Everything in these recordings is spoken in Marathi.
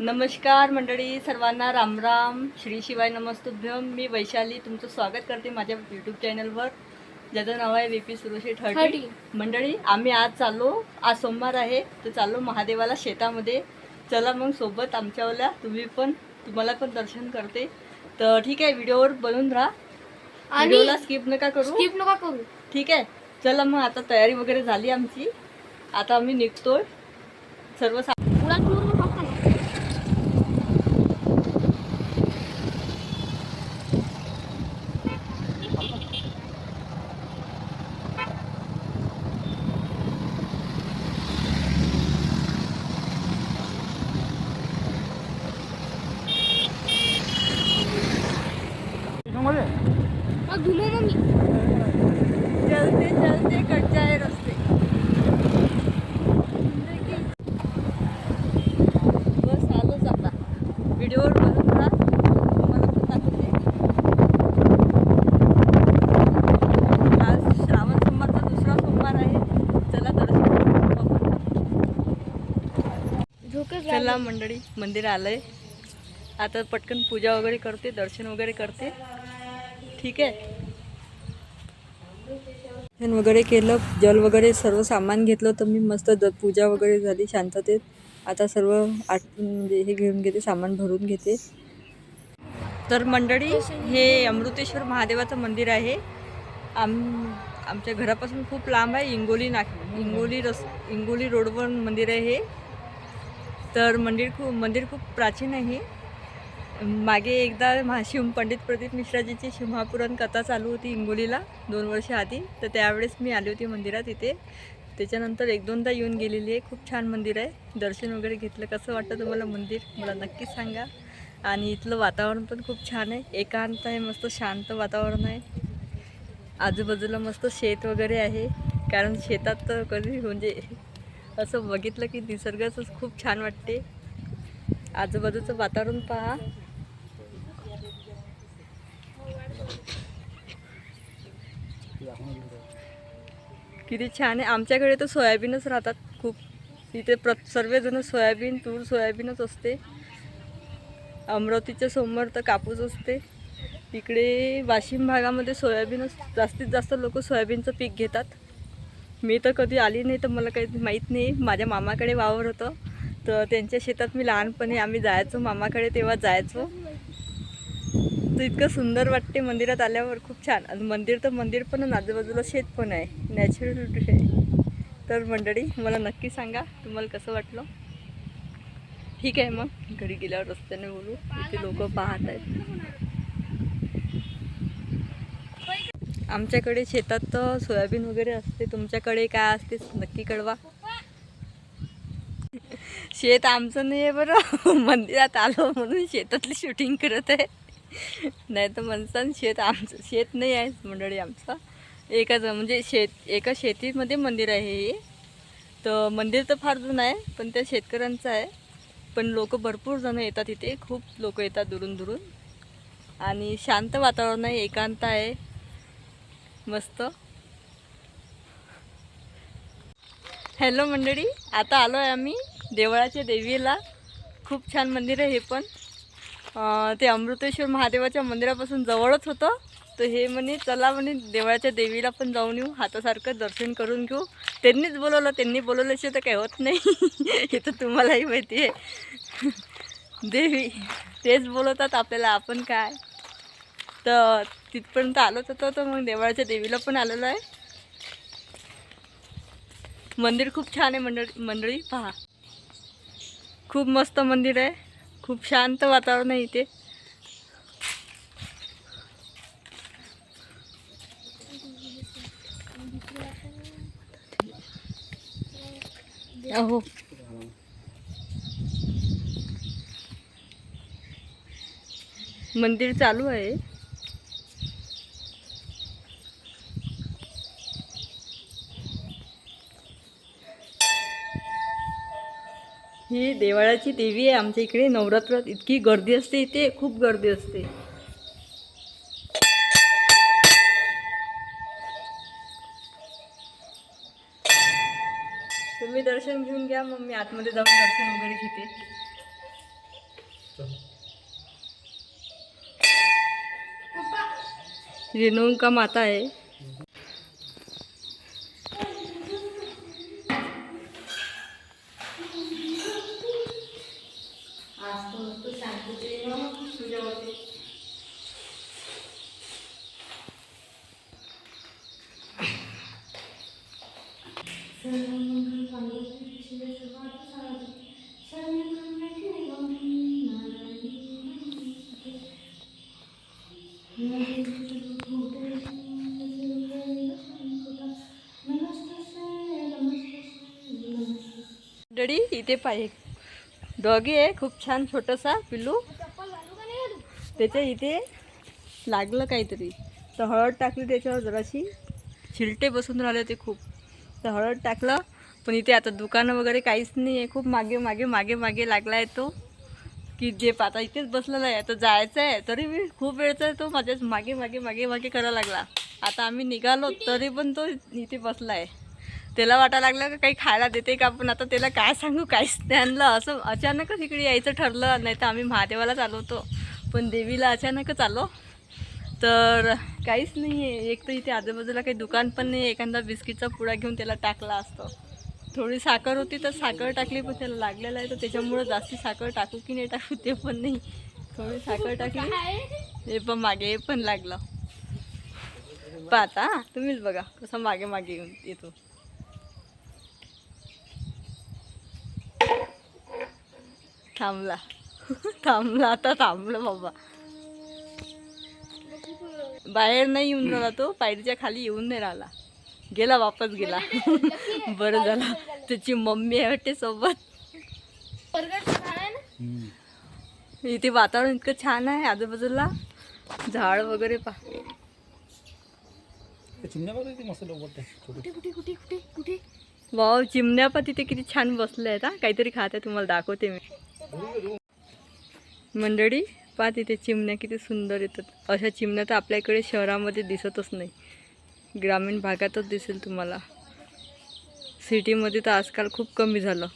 नमस्कार मंडळी सर्वांना रामराम श्री शिवाय नमस्तुभ्यम मी वैशाली तुमचं स्वागत करते माझ्या यूट्यूब चॅनलवर ज्याचं नाव आहे पी सुरशी थर्टी 30. मंडळी आम्ही आज चाललो. आज सोमवार आहे तर चाललो महादेवाला शेतामध्ये. चला मग सोबत आमच्यावाल्या तुम्ही पण तुम्हाला पण दर्शन करते. तर ठीक आहे व्हिडिओवर बनून राहा. आणि व्हिडिओला स्किप नका करू. स्किप नका करू. ठीक आहे चला मग आता तयारी वगैरे झाली आमची. आता आम्ही निघतोय. सर्व सा- पुरा टूर नका ना चलते चलते कट जाए रस्ते. बस आलोच आता. व्हिडिओवर तुम्हाला पण दाखवते. आज श्रावण सोमवारचा दुसरा सोमवार आहे. चला चला मंडळी मंदिर आलंय. आता पटकन पूजा वगैरे करते दर्शन वगैरे करते. ठीक आहे? दर्शन वगैरे केलं जल वगैरे सर्व सामान घेतलं तर मी मस्त द पूजा वगैरे झाली शांततेत. आता सर्व आठ म्हणजे हे घेऊन घेते सामान भरून घेते. तर मंडळी हे अमृतेश्वर महादेवाचं मंदिर आहे. आम आमच्या घरापासून खूप लांब आहे इंगोली नाक. इंगोली रस इंगोली रोडवर मंदिर आहे हे. तर मंदिर खूप मंदिर खूप प्राचीन आहे. मागे एकदा महाशिव पंडित प्रदीप मिश्राजीची शिवमहापुराण कथा चालू होती हिंगोलीला दोन वर्ष आधी. तर त्यावेळेस मी आली होती मंदिरात इथे. त्याच्यानंतर एक दोनदा येऊन गेलेली आहे. खूप छान मंदिर आहे. दर्शन वगैरे घेतलं. कसं वाटतं तुम्हाला मंदिर? मला नक्कीच सांगा. आणि इथलं वातावरण पण खूप छान आहे. एकांत आहे. मस्त शांत वातावरण आहे. आजूबाजूला मस्त शेत वगैरे आहे. कारण शेतात तर कधी म्हणजे असं बघितलं की निसर्गाचंच खूप छान वाटते. आजूबाजूचं वातावरण पहा. किती छान आहे. आमच्याकडे तर सोयाबीनच राहतात खूप. इथे प्र सर्वजण सोयाबीन तूर सोयाबीनच असते. अमरावतीच्या समोर तर कापूस असते. इकडे वाशिम भागामध्ये सोयाबीनच जास्तीत जास्त लोक सोयाबीनचं पीक घेतात. मी तर कधी आली नाही तर मला काही माहीत नाही. माझ्या मामाकडे वावर होतं. तर त्यांच्या शेतात मी लहानपणी आम्ही जायचो. मामाकडे तेव्हा जायचो. तर इतकं सुंदर वाटते मंदिरात आल्यावर. खूप छान. आणि मंदिर तर मंदिर पण आजूबाजूला शेत पण आहे. नॅचरल आहे. तर मंडळी मला नक्की सांगा तुम्हाला कसं वाटलं? ठीक आहे मग. घरी गेल्यावर रस्त्याने बोलू. इथे लोक पाहत आहेत. आमच्याकडे शेतात तर सोयाबीन वगैरे असते. तुमच्याकडे काय असते नक्की कळवा. शेत आमचं नाही आहे बरं. मंदिरात आलो म्हणून शेतातली शूटिंग करत आहे. नाही तर म्हणसान शेत आमचं शेत नाही आहे मंडळी आमचं. एकाच म्हणजे शेत एका शेतीमध्ये मंदिर आहे हे. तर मंदिर तर फार जुनं आहे पण त्या शेतकऱ्यांचं आहे. पण लोक भरपूर जण येतात इथे खूप लोक येतात दुरून दुरून. आणि शांत वातावरण आहे एकांत आहे. मस्त. हॅलो मंडळी आता आलो आहे आम्ही देवळाच्या देवीला. खूप छान मंदिर आहे हे पण. ते अमृतेश्वर महादेवाच्या मंदिरापासून जवळच होतं. तर हे म्हणे चला म्हणे देवळाच्या देवीला पण जाऊन येऊ. हातासारखं दर्शन करून घेऊ. त्यांनीच बोलवलं त्यांनी बोलवल्याशिवाय तर काही होत नाही. हे तर तुम्हालाही माहिती आहे. देवी तेच बोलवतात आपल्याला आपण काय? तर तिथपर्यंत आलोच होतो तर मग देवळाच्या देवीला पण आलेलो आहे. मंदिर खूप छान आहे मंडळी मंडळी पहा. खूप मस्त मंदिर आहे. खूप शांत वातावरण आहे इथे. अहो. मंदिर चालू आहे. ही देवाळाची देवी आहे. आमच्या इकडे नवरात्रात इतकी गर्दी असते इथे खूप गर्दी असते. तुम्ही दर्शन घेऊन घ्या मग मी आतमध्ये जाऊन दर्शन वगैरे घेते. रेणुका माता आहे. डडी इथे पाहिजे डॉगी आहे खूप छान छोटासा पिल्लू. त्याच्या इथे लागलं काहीतरी. तर हळद टाकली त्याच्यावर जराशी. छिलटे बसून राहिले ते खूप. तर हळद टाकलं पण इथे आता दुकानं वगैरे काहीच नाही आहे खूप मागे मागे मागे मागे लागला आहे तो. की जे आता इथेच बसलेला आहे. आता जायचं आहे. तरी मी खूप वेळचा आहे तो माझ्याच मागे मागे मागे मागे करायला लागला. आता आम्ही निघालो तरी पण तो इथे बसला आहे. त्याला वाटायला लागलं का काही खायला देते का? पण आता त्याला काय सांगू? काहीच नाही आणलं. असं अचानकच इकडे यायचं ठरलं. नाही तर आम्ही महादेवाला चालवतो. पण देवीला अचानकच आलो. तर काहीच नाही आहे एक तर इथे आजूबाजूला काही दुकान पण नाही एखादा बिस्किटचा पुडा घेऊन त्याला टाकला असतो. थोडी साखर होती तर साखर टाकली पण त्याला लागलेलं आहे. तर त्याच्यामुळं जास्ती साखर टाकू की नाही टाकू ते पण नाही. थोडी साखर टाकली. हे पण मागे पण लागलं. पाहता तुम्हीच बघा. कसं मागे मागे येऊन येतो. थांबला. थांबला आता थांबलं बाबा. बाहेर नाही येऊन राहिला तो पायरीच्या खाली येऊन नाही राहिला. गेला वापस गेला. बरं झालं. त्याची मम्मी आहे वाटते सोबत. इथे वातावरण इतकं छान आहे आजूबाजूला झाड वगैरे पा. कुठे कुठे कुठे कुठे कुठे? वाव चिमण्या पण तिथे किती छान बसले आहेत हा? काहीतरी खात आहे तुम्हाला दाखवते मी. मंडळी पहा तिथे चिमण्या किती सुंदर येतात. अशा चिमण्या तर आपल्या इकडे शहरामध्ये दिसतच नाही. ग्रामीण भागातच दिसेल तुम्हाला. सिटीमध्ये तर आजकाल खूप कमी झालं.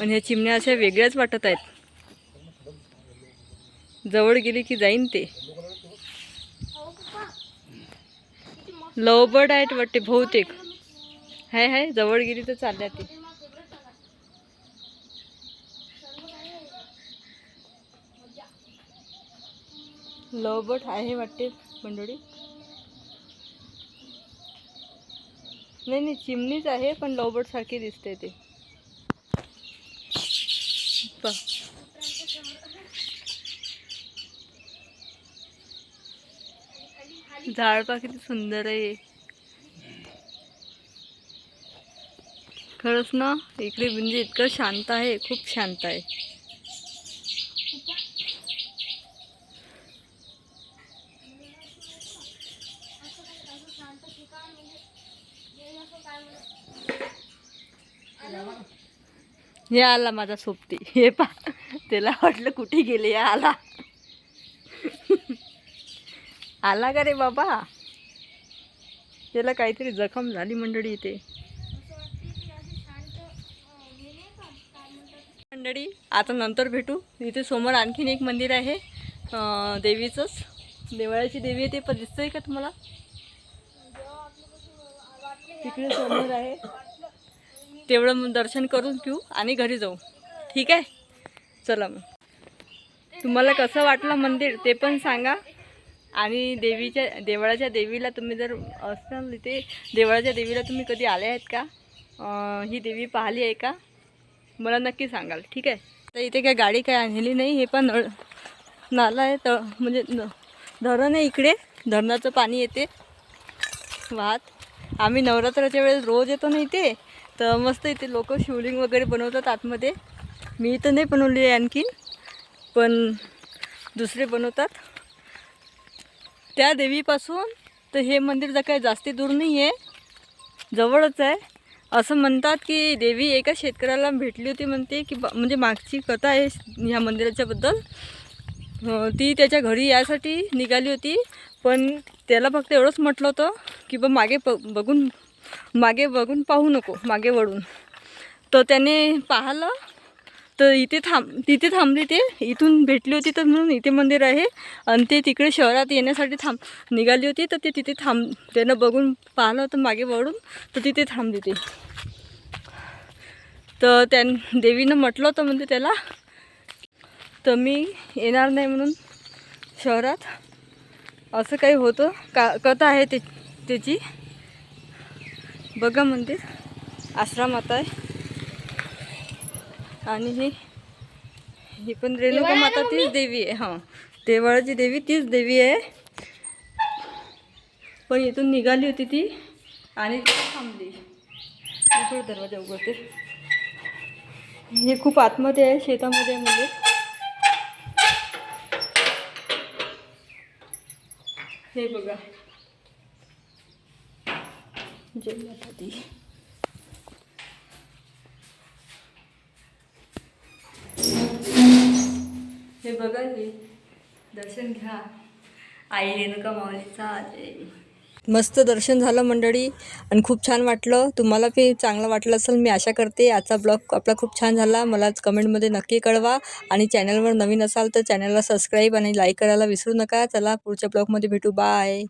आणि ह्या चिमण्या अशा वेगळ्याच वाटत आहेत. जवळ गेली की जाईन ते. लवबर्ड आहेत वाटते बहुतेक. हाय हाय जवळ गेली तर चालल्या ते. लवबट आहे. वाटते मंडळी. नाही नाही चिमणीच आहे पण लवबट सारखी दिसते ते. झाड पा किती सुंदर आहे. खरंच ना इकडे म्हणजे इतकं शांत आहे खूप शांत आहे. हे आला माझा सोबती. हे पा त्याला वाटलं कुठे गेले या आला. आला का रे बाबा? त्याला काहीतरी जखम झाली मंडळी इथे असं वाटते की असं शांत अं, हे नाही का काय म्हणतात मंडळी आता नंतर भेटू. इथे समोर आणखीन एक मंदिर आहे. देवीचंच. देवळाची देवी आहे ते पण दिसतंय का तुम्हाला? तिकडे समोर आहे. तेवढं मग दर्शन करून घेऊ आणि घरी जाऊ. ठीक आहे? चला मग. तुम्हाला कसं वाटलं मंदिर ते पण सांगा. आणि देवीच्या देवळाच्या देवीला तुम्ही जर असाल इथे देवळाच्या देवीला तुम्ही कधी आले आहेत का? ही देवी पाहिली आहे का? मला नक्की सांगाल ठीक आहे? तर इथे काय गाडी काय आणलेली नाही हे पण नळ नाला आहे तर म्हणजे न धरण आहे इकडे धरणाचं पाणी येते. वाहत. आम्ही नवरात्राच्या वेळेस रोज येतो ना इथे तर मस्त इथे लोक शिवलिंग वगैरे बनवतात आतमध्ये. मी तर नाही बनवली आहे आणखीन पण दुसरे बनवतात. त्या देवीपासून तर हे मंदिर जर काही जास्ती दूर नाही आहे जवळच आहे. असं म्हणतात की देवी एका शेतकऱ्याला भेटली होती म्हणते की म्हणजे मागची कथा आहे ह्या मंदिराच्याबद्दल ती त्याच्या घरी यासाठी निघाली होती पण त्याला फक्त एवढंच म्हटलं होतं की बा मागे प बघून मागे बघून पाहू नको मागे वळून. तर त्याने पाहिलं तर इथे थांब तिथे थांबली ते. इथून भेटली होती तर म्हणून इथे मंदिर आहे. आणि ते तिकडे शहरात येण्यासाठी थांब निघाली होती तर ते तिथे थांब त्यानं बघून पाहिलं होतं मागे वळून. तर तिथे थांबली ते. तर त्यां देवीनं म्हटलं होतं म्हणजे त्याला तर मी येणार नाही म्हणून शहरात. असं काही होतं. का कथा आहे ते त्याची. बघा मंदिर. आश्रमात आहे. आणि ही ही पण रेणुका माता तीच देवी आहे. हां. देवाळाची देवी तीच देवी आहे. पण इथून निघाली होती ती आणि ती थांबली. इकडे दरवाजा उघडते. हे खूप आतमध्ये आहे शेतामध्ये आहे मंदिर हे बघा. जय माता दी. हे बघा हे. दर्शन घ्या. आई रेणुका माऊलीचा मस्त दर्शन झालं मंडळी आणि खूप छान वाटलं. तुम्हाला बी चांगलं वाटलं असेल मी आशा करते. आजचा ब्लॉग आपला खूप छान झाला. मला कमेंटमध्ये नक्की कळवा. आणि चॅनलवर नवीन असाल तर चॅनलला सबस्क्राईब आणि लाईक करायला विसरू नका. चला पुढच्या ब्लॉगमध्ये भेटू. बाय.